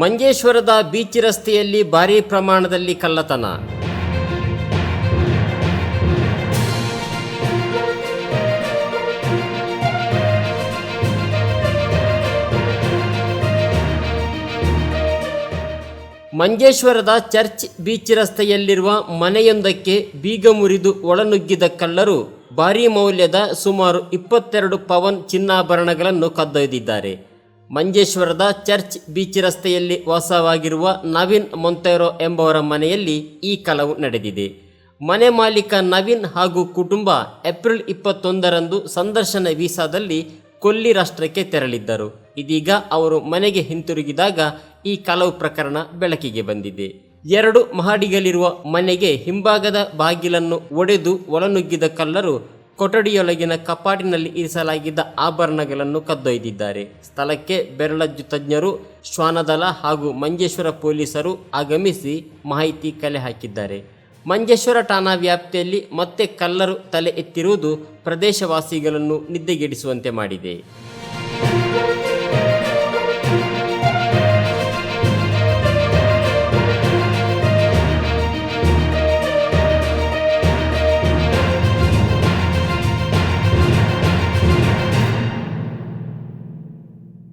ಮಂಜೇಶ್ವರದ beach ರಸ್ತೆಯಲ್ಲಿ ಭಾರೀ ಪ್ರಮಾಣದಲ್ಲಿ ಕಳ್ಳತನ. ಮಂಜೇಶ್ವರದ ಚರ್ಚ್ ಬೀಚ್ ರಸ್ತೆಯಲ್ಲಿರುವ ಮನೆಯೊಂದಕ್ಕೆ ಬೀಗ ಮುರಿದು ಒಳನುಗ್ಗಿದ ಕಳ್ಳರು ಭಾರೀ ಮೌಲ್ಯದ ಸುಮಾರು ಇಪ್ಪತ್ತೆರಡು ಪವನ್ ಚಿನ್ನಾಭರಣಗಳನ್ನು ಕದ್ದೊಯ್ದಿದ್ದಾರೆ. ಮಂಜೇಶ್ವರದ ಚರ್ಚ್ ಬೀಚ್ ರಸ್ತೆಯಲ್ಲಿ ವಾಸವಾಗಿರುವ ನವೀನ್ ಮೊಂತೇರೋ ಎಂಬವರ ಮನೆಯಲ್ಲಿ ಈ ಕಲವು ನಡೆದಿದೆ. ಮನೆ ಮಾಲೀಕ ನವೀನ್ ಹಾಗೂ ಕುಟುಂಬ ಏಪ್ರಿಲ್ ಇಪ್ಪತ್ತೊಂದರಂದು ಸಂದರ್ಶನ ವೀಸಾದಲ್ಲಿ ಕೊಲ್ಲಿ ರಾಷ್ಟ್ರಕ್ಕೆ ತೆರಳಿದ್ದರು. ಇದೀಗ ಅವರು ಮನೆಗೆ ಹಿಂತಿರುಗಿದಾಗ ಈ ಕಲವು ಪ್ರಕರಣ ಬೆಳಕಿಗೆ ಬಂದಿದೆ. ಎರಡು ಮಹಡಿಗಳಿರುವ ಮನೆಗೆ ಹಿಂಭಾಗದ ಬಾಗಿಲನ್ನು ಒಡೆದು ಒಳನುಗ್ಗಿದ ಕಳ್ಳರು ಕೊಠಡಿಯೊಳಗಿನ ಕಪಾಟಿನಲ್ಲಿ ಇರಿಸಲಾಗಿದ್ದ ಆಭರಣಗಳನ್ನು ಕದ್ದೊಯ್ದಿದ್ದಾರೆ. ಸ್ಥಳಕ್ಕೆ ಬೆರಳಜ್ಜು ತಜ್ಞರು, ಶ್ವಾನದಳ ಹಾಗೂ ಮಂಜೇಶ್ವರ ಪೊಲೀಸರು ಆಗಮಿಸಿ ಮಾಹಿತಿ ಕಲೆ ಹಾಕಿದ್ದಾರೆ. ಮಂಜೇಶ್ವರ ಠಾಣಾ ವ್ಯಾಪ್ತಿಯಲ್ಲಿ ಮತ್ತೆ ಕಲ್ಲರು ತಲೆ ಎತ್ತಿರುವುದು ಪ್ರದೇಶವಾಸಿಗಳನ್ನು ನಿದ್ದೆಗೆಡಿಸುವಂತೆ ಮಾಡಿದೆ.